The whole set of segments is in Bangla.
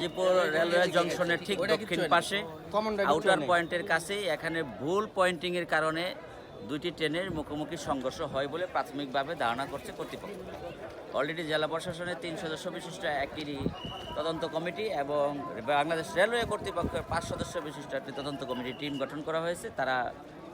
গাজীপুর রেলওয়ে জংশনের ঠিক দক্ষিণ পাশে আউটার পয়েন্টের কাছেই এখানে ভুল পয়েন্টিং এর কারণে দুইটি ট্রেনের মুখোমুখি সংঘর্ষ হয় বলে প্রাথমিকভাবে ধারণা করছে কর্তৃপক্ষ। অলরেডি জেলা প্রশাসনের তিন সদস্য বিশিষ্ট একটি তদন্ত কমিটি এবং বাংলাদেশ রেলওয়ে কর্তৃপক্ষের পাঁচ সদস্য বিশিষ্ট একটি তদন্ত কমিটি টিম গঠন করা হয়েছে তারা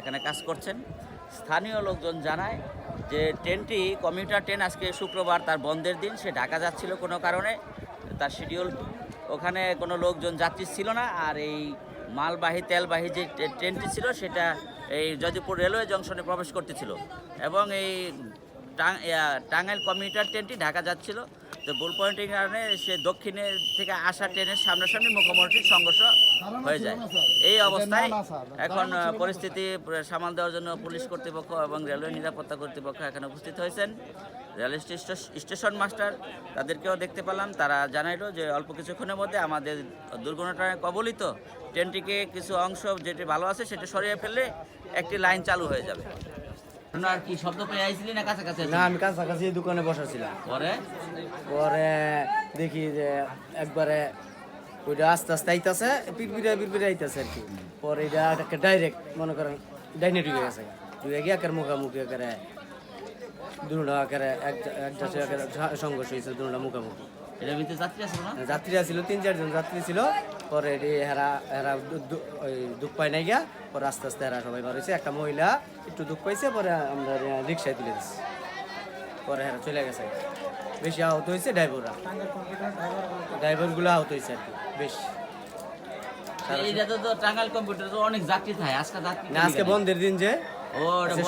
এখানে কাজ করছেন। স্থানীয় লোকজন জানায় যে ট্রেনটি কমিউটার ট্রেন আজকে শুক্রবার তার বন্ধের দিন সে ঢাকা যাচ্ছিল কোনো কারণে তার শিডিউল ওখানে কোনো লোকজন যাত্রী ছিল না, আর এই মালবাহী, তেলবাহী যে ট্রেনটি ছিল সেটা এই যদিপুর রেলওয়ে জংশনে প্রবেশ করতেছিল এবং এই টাঙ্গাইল কমিউটার ট্রেনটি ঢাকা যাচ্ছিল। তো বুল পয়েন্টের কারণে সে দক্ষিণে থেকে আসা ট্রেনের সামনাসামনি মুখোমুখি সংঘর্ষ হয়ে যায়। এই অবস্থায় এখন পরিস্থিতি সামাল দেওয়ার জন্য পুলিশ কর্তৃপক্ষ এবং রেলওয়ে নিরাপত্তা কর্তৃপক্ষ এখানে উপস্থিত হয়েছেন। রেল স্টেশন মাস্টার তাদেরকেও দেখতে পেলাম। তারা জানাইলো যে অল্প কিছুক্ষণের মধ্যে আমাদের দুর্ঘটনায় কবলিত ট্রেনটিকে কিছু অংশ যেটি ভালো আছে সেটা সরিয়ে ফেললে একটি লাইন চালু হয়ে যাবে। আর কি শব্দ পেয়ে আইছিলি না কাছাকাছি না আমি কাছাকাছি দোকানে বসাছিলাম পরে? পরে দেখি যে একবারে ওইটা আস্তে আস্তে আইতাছে পিরপিরে পিরপিরে আইতাছে আর কি। পরে এটা ডাইরেক্ট মনে করেন ডাইনে ঢুকে গেছে। ঢুকে গিয়ে একের মুখামুখি একেরে দুটা একেরে এক একটা সে সংঘর্ষ হয়েছে দুটা মুখামুখি। এটার ভিতরে যাত্রী আছে না? যাত্রীরা ছিল তিন চারজন যাত্রী ছিল। পরে হেরা হেরা দুঃখ পায় নাই গিয়া পরে আস্তে আস্তে হেরা সবাই বার হয়েছে। একটা মহিলা একটু দুঃখ পাইছে পরে আমরা রিক্সায় তুলে দিচ্ছি পরে হ্যাঁ চলে গেছে। বেশি আহত হয়েছে ড্রাইভাররা। ড্রাইভারগুলো আহত হয়েছে আর কি বেশ। আজকে বন্ধের দিন যে।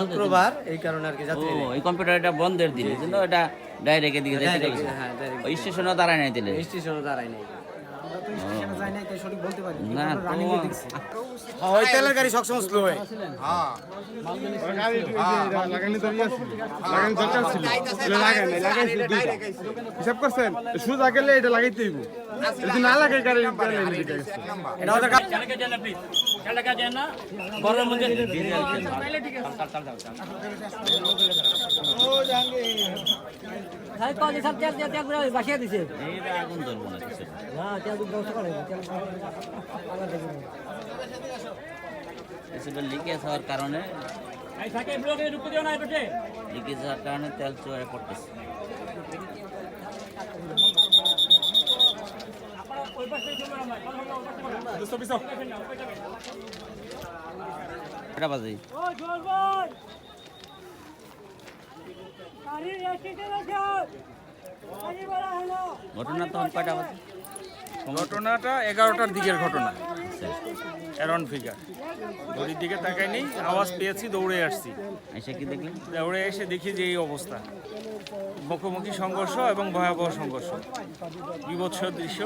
শুক্রবার এই কারণে আর কি ও এই কম্পিউটার বন্ধের দিন এটা ডাইরেক্ট এদিকে হ্যাঁ, স্টেশনে দাঁড়ায় নাই দিলে স্টেশনে দাঁড়ায় নাই। না। তো ওই তেলের গাড়ি সবসময় স্লো হয়। লাগাইছি দুইটা। হিসাব করছেন? সুদা গেলে এটা লাগাইতে হইব। যদি না গাড়ি গাড়ি লেগে গেছে এটা ওদের কা- সাহেব কদি সব তেল তেল তেল করে বাসিয়ে দিছে। এইটা আগুন ধরবো না কিছু না তেল দুধ ব্যবস্থা করে তেল আবার দেখুন কিছুটা লিকেজ হওয়ার কারণে লিকেজ হওয়ার কারণে তেল চুয়ারে পড়তেছে কটা বাজে। ঘটনা তখন কয়টা ঘটনাটা এগারোটার দিকের ঘটনা। অ্যারাউন্ড ফিগার ঘড়ির দিকে তাকাই নেই আওয়াজ পেয়েছি দৌড়ে আসছি। এসে কি দেখলেন? দৌড়ে এসে দেখি যে এই অবস্থা। মুখোমুখি সংঘর্ষ এবং ভয়াবহ সংঘর্ষ। বিভৎস দৃশ্য।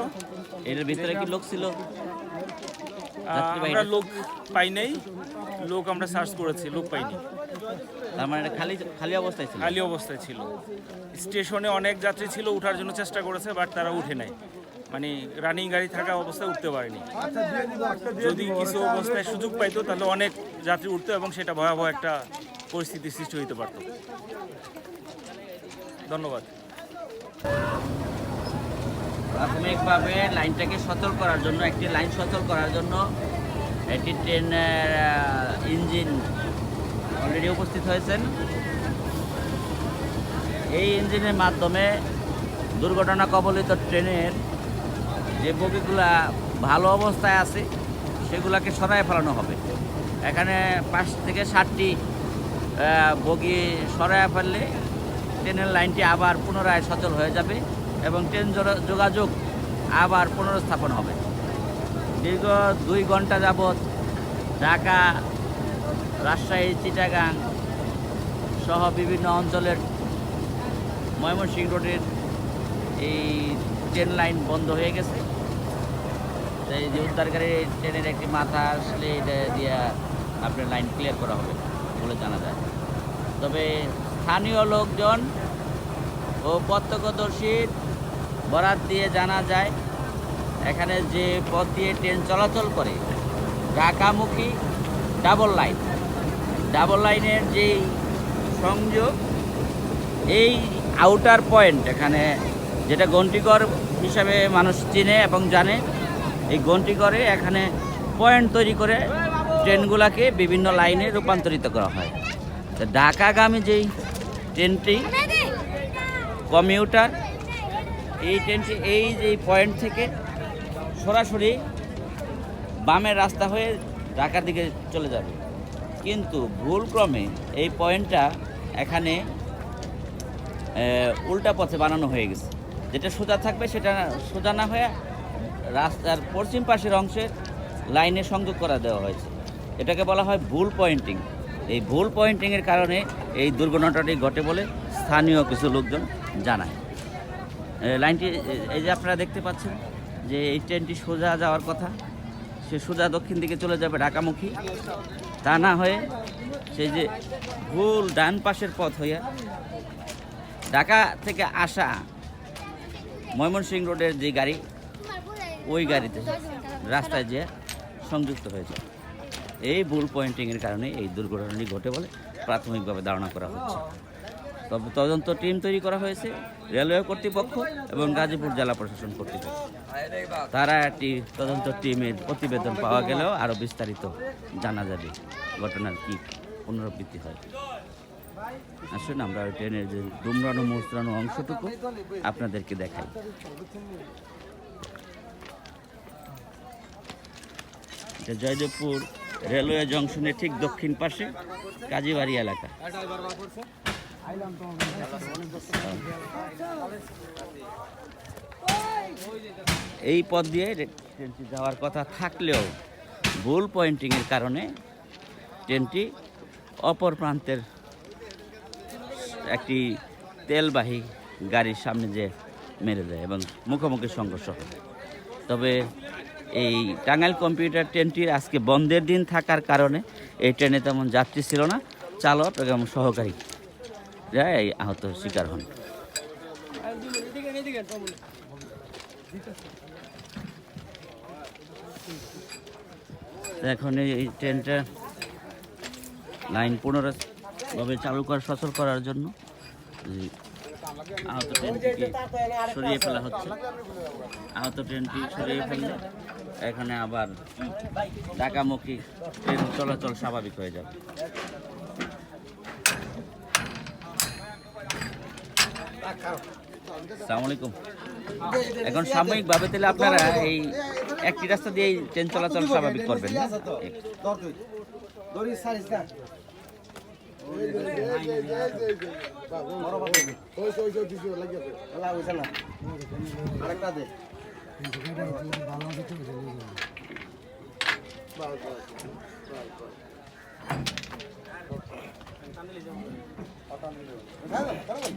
এর ভিতরে কি লোক ছিল? আমরা লোক পাই নাই লোক আমরা সার্চ করেছি লোক পাইনি। তার মানে খালি খালি অবস্থায় ছিল? খালি অবস্থায় ছিল। স্টেশনে অনেক যাত্রী ছিল ওঠার জন্য চেষ্টা করেছে বাট তারা উঠে নাই। মানে রানিং গাড়ি থাকা অবস্থায় উঠতে পারেনি। যদি কিছু অবস্থায় সুযোগ পাইতো তাহলে অনেক যাত্রী উঠতো এবং সেটা ভয়াবহ একটা পরিস্থিতি সৃষ্টি হইতে পারত। ধন্যবাদ। প্রাথমিকভাবে লাইনটাকে সচল করার জন্য, একটি লাইন সচল করার জন্য একটি ট্রেনের ইঞ্জিন অলরেডি উপস্থিত হয়েছেন। এই ইঞ্জিনের মাধ্যমে দুর্ঘটনা কবলিত ট্রেনের যে বগিগুলা ভালো অবস্থায় আছে, সেগুলাকে সরায় ফেলানো হবে। এখানে পাঁচ থেকে ষাটটি বগি সরায় ফেললে ট্রেনের লাইনটি আবার পুনরায় সচল হয়ে যাবে। এবং ট্রেন যোগা- যোগাযোগ আবার পুনরস্থাপন হবে। দীর্ঘ দুই ঘণ্টা যাবৎ ঢাকা, রাজশাহী, চিটাগাং সহ বিভিন্ন অঞ্চলের ময়মনসিংহ রোডের এই ট্রেন লাইন বন্ধ হয়ে গেছে। এই যে উদ্ধারকারী ট্রেনের একটি মাথা আসলে এটা দিয়ে আপনার লাইন ক্লিয়ার করা হবে বলে জানা যায়। তবে স্থানীয় লোকজন ও প্রত্যক্ষদর্শীর বরাত দিয়ে জানা যায় এখানে যে পথ দিয়ে ট্রেন চলাচল করে ঢাকামুখী ডাবল লাইন। ডাবল লাইনের যেই সংযোগ এই আউটার পয়েন্ট এখানে যেটা গন্ডিকর হিসাবে মানুষ চিনে এবং জানে এই গন্টি করে এখানে পয়েন্ট তৈরি করে ট্রেনগুলোকে বিভিন্ন লাইনে রূপান্তরিত করা হয়। তো ঢাকাগামী যেই ট্রেনটি কমিউটার এই ট্রেনটি এই যে পয়েন্ট থেকে সরাসরি বামের রাস্তা হয়ে ঢাকার দিকে চলে যাবে। কিন্তু ভুলক্রমে এই পয়েন্টটা এখানে উল্টা পথে বানানো হয়ে গেছে। যেটা সোজা থাকবে সেটা সোজা না হয়ে রাস্তার পশ্চিম পাশের অংশে লাইনে সংযোগ করা দেওয়া হয়েছে। এটাকে বলা হয় ভুল পয়েন্টিং এই ভুল পয়েন্টিংয়ের কারণে এই দুর্ঘটনাটি ঘটে বলে স্থানীয় কিছু লোকজন জানায়। লাইনটি এই যে আপনারা দেখতে পাচ্ছেন যে এই ট্রেনটি সোজা যাওয়ার কথা, সে সোজা দক্ষিণ দিকে চলে যাবে ঢাকামুখী। তা না হয়ে সেই যে ভুল ডান পাশের পথ হইয়া ঢাকা থেকে আসা ময়মনসিংহ রোডের যে গাড়ি, ওই গাড়িতে রাস্তায় যে সংযুক্ত হয়েছে। এই ভুল পয়েন্টিংয়ের কারণে এই দুর্ঘটনাটি ঘটে বলে প্রাথমিকভাবে ধারণা করা হচ্ছে। তদন্ত টিম তৈরি করা হয়েছে রেলওয়ে কর্তৃপক্ষ এবং গাজীপুর জেলা প্রশাসন কর্তৃপক্ষ। তারা একটি তদন্ত টিমের প্রতিবেদন পাওয়া গেলেও আরও বিস্তারিত জানা যাবে ঘটনার কি পুনরাবৃত্তি হয়। আসুন আমরা ওই ট্রেনের যে দুমরানো মুচড়ানো অংশটুকু আপনাদেরকে দেখাই। জয়দেবপুর রেলওয়ে জংশনের ঠিক দক্ষিণ পাশে কাজীবাড়ি এলাকা। এই পথ দিয়ে ট্রেনটি যাওয়ার কথা থাকলেও ভুল পয়েন্টিংয়ের কারণে ট্রেনটি অপর প্রান্তের একটি তেলবাহী গাড়ির সামনে যে মেরে দেয় এবং মুখোমুখি সংঘর্ষ হয়। তবে এই টাঙ্গাইল কম্পিউটার ট্রেনটির আজকে বন্ধের দিন থাকার কারণে এই ট্রেনে তেমন যাত্রী ছিল না। চালক এবং সহকারী এই আহত শিকার হন। এখন এই ট্রেনটা লাইন পুনরাভাবে চালু করা, সচল করার জন্য আহত ট্রেনটিকে সরিয়ে ফেলা হচ্ছে। আহত ট্রেনটি সরিয়ে ফেললে এখানে আবার ঢাকামুখী ট্রেন চলাচল স্বাভাবিক হয়ে যাবে। আলাইকুম এখন সাময়িকভাবে তাহলে আপনারা এই একটি রাস্তা দিয়ে ট্রেন চলাচল স্বাভাবিক করবেন?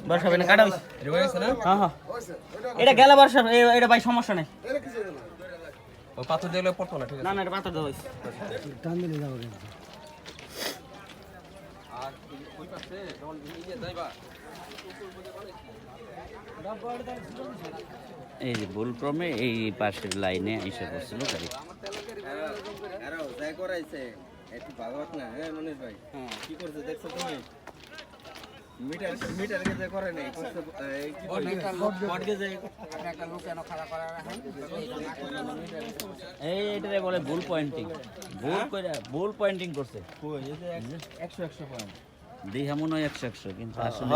বর্ষা না কাটা হ্যাঁ হ্যাঁ এটা গেলে বর্ষা এটা ভাই সমস্যা নেই পাথর দিলে পড়তো না ঠিক না না এটা পাথর দেওয়া হয়েছে টান দিলে যাব কেন? এই যে ভুলক্রমে এই পাশের লাইনে এসে পড়ছিল গাড়ি যাই করাইছে একটু ভাগবত না হ্যাঁ মনীষ ভাই। কি করছে দেখছ তুমি? মিটার মিটার কে করে নাই করছে এই কি বটকে যে এই এটারে বলে ভুল পয়েন্টিং ভুল করে ভুল পয়েন্টিং করছে। একশো একশো পয়েন্ট দিহা মনে হয় একশো একশো কিন্তু আসলে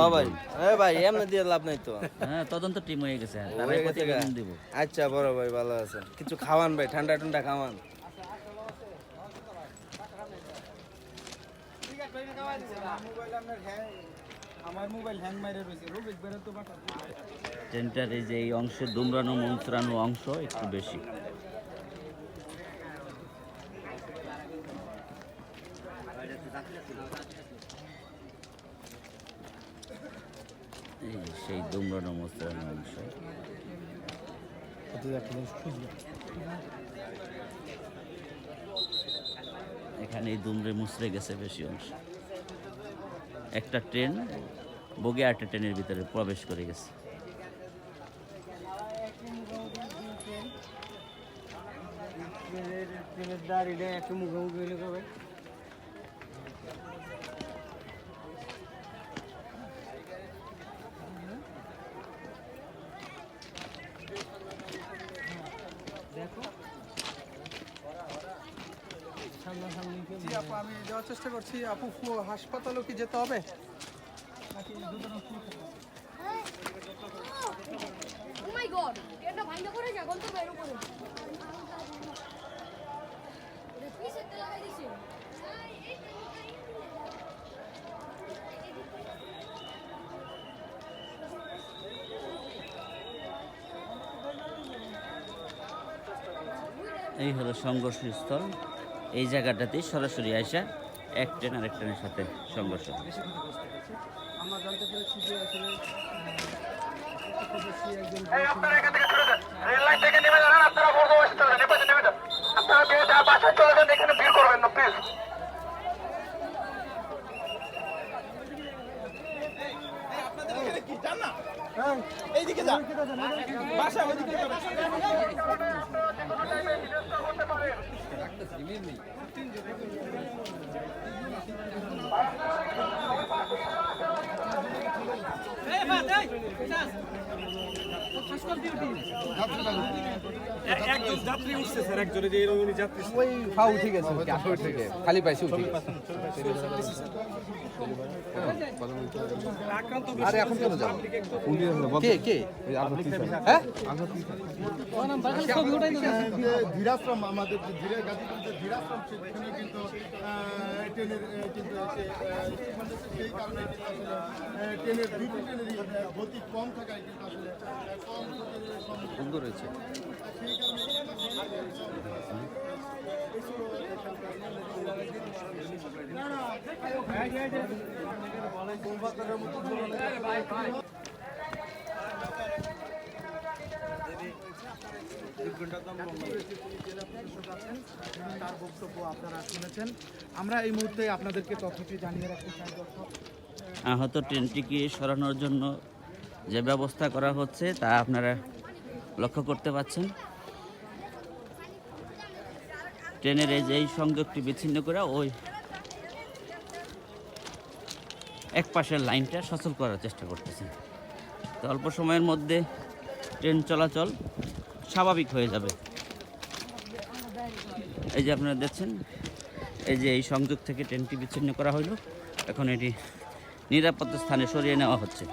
হ্যাঁ ভাই এমনি দিয়ে লাভ নাই তো। হ্যাঁ তদন্ত টিম হয়ে গেছে। তারাই হয়ে গেছে গা। প্রতিবেদন দিব। আচ্ছা বড় ভাই ভালো আছে কিছু খাওয়ান ভাই ঠান্ডা ঠান্ডা খাওয়ান। ট্রেনটার যে এই অংশে, দুমড়ানো, মন্ত্রানো অংশ, একটু বেশি। সেই দুমড়ানো, মন্ত্রানো অংশ। এখানে এই দুমড়ে মুচড়ে গেছে বেশি অংশ। একটা ট্রেন বগে একটা ট্রেনের ভিতরে প্রবেশ করে গেছে। ট্রেনের দাঁড়িয়ে একটু মুখোমুখি হলে কবে জি আপু আমি যাওয়ার চেষ্টা করছি। আপু হাসপাতালেও কি যেতে হবে? দিছে? এই হলো সংঘর্ষস্থল। এই জায়গাটাতে সরাসরি আইসা এক ট্রেন আর এক ট্রেনের সাথে সংঘর্ষ আমরা জানতে পেরেছি যে আসলে আহ, প্রতিবেশী একজন রেল লাইন থেকে নেমে যান আপনারা বলব চলে যান যা ওই ফাউ আসলে খালি পাইছি উঠে আরে এখন চলে যাও কে কে? হ্যাঁ? ধীরাশ্রম আমাদের ধীরে গাজীপুরের ধীরাশ্রম সেখানে কিন্তু ট্রেনের কিন্তু হচ্ছে, আহ, সেই কারণে কিন্তু আসলে আহ, ট্রেনের দুইটি ট্রেনেরই গতি কম থাকায় কিন্তু আসলে কম সুন্দর হয়েছে। তার বক্তব্য আপনারা শুনেছেন আমরা এই মুহূর্তে আপনাদেরকে তথ্যটি জানিয়ে রাখতে চাই আহত ট্রেনটিকে সরানোর জন্য যে ব্যবস্থা করা হচ্ছে তা আপনারা লক্ষ্য করতে পাচ্ছেন। ট্রেনের এই যে এই সংযোগটি বিচ্ছিন্ন করে ওই এক পাশের লাইনটা সচল করার চেষ্টা করতেছে। তো অল্প সময়ের মধ্যে ট্রেন চলাচল স্বাভাবিক হয়ে যাবে। এই যে আপনারা দেখছেন, এই যে এই সংযোগ থেকে ট্রেনটি বিচ্ছিন্ন করা হলো এখন এটি নিরাপদ স্থানে সরিয়ে নেওয়া হচ্ছে।